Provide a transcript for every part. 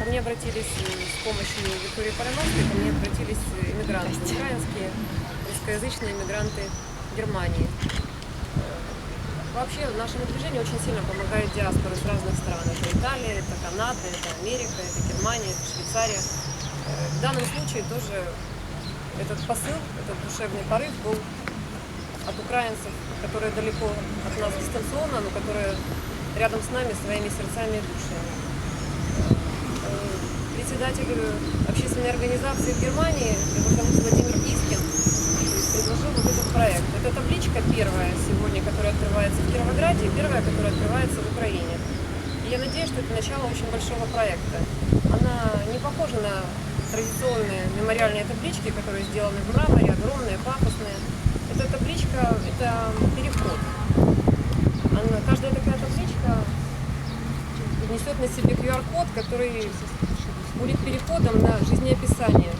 Ко мне обратились э, с помощью Виктории Парановской, ко мне обратились э, иммигранты, украинские, русскоязычные иммигранты Германии. Э, Вообще нашему движению очень сильно помогает диаспора с разных стран. Это Италия, это Канада, это Америка, это Германия, это Швейцария. В данном случае тоже этот посыл, этот душевный порыв был от украинцев, которые далеко от нас дистанционно, но которые рядом с нами своими сердцами и душами. Э, Председатель общественной организации в Германии, его зовут Владимир Искин, предложил вот этот проект. Это табличка первая сегодня, которая открывается в Кировограде, и первая, которая открывается в Украине. И я надеюсь, что это начало очень большого проекта. Она не похожа на традиционные мемориальные таблички, которые сделаны в мраморе, огромные, пафосные. Эта табличка – это переход. Она, каждая такая табличка несет на себе QR-код, который будет переходом на жизнеописание,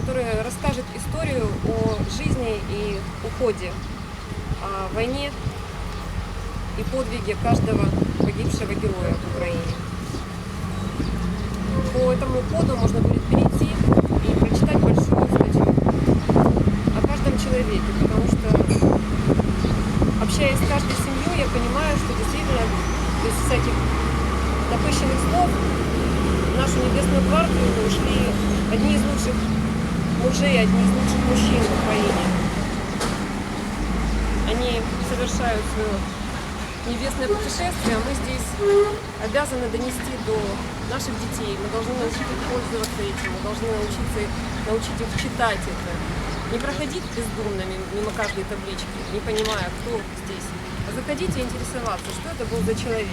которое расскажет историю о жизни и уходе, о войне и подвиге каждого погибшего героя в Украине. По этому коду можно будет перейти и прочитать большую статью о каждом человеке, потому что общаясь с каждой семьей, я понимаю, что действительно без всяких напыщенных слов в нашу небесную гвардию ушли одни из лучших мужей, одни из лучших мужчин в Украине. Они совершают свое небесное путешествие, а мы здесь обязаны донести до наших детей. Мы должны научить их пользоваться этим, мы должны научиться, научить их читать это. Не проходить бездумно мимо каждой таблички, не понимая, кто здесь, заходить и интересоваться, что это был за человек.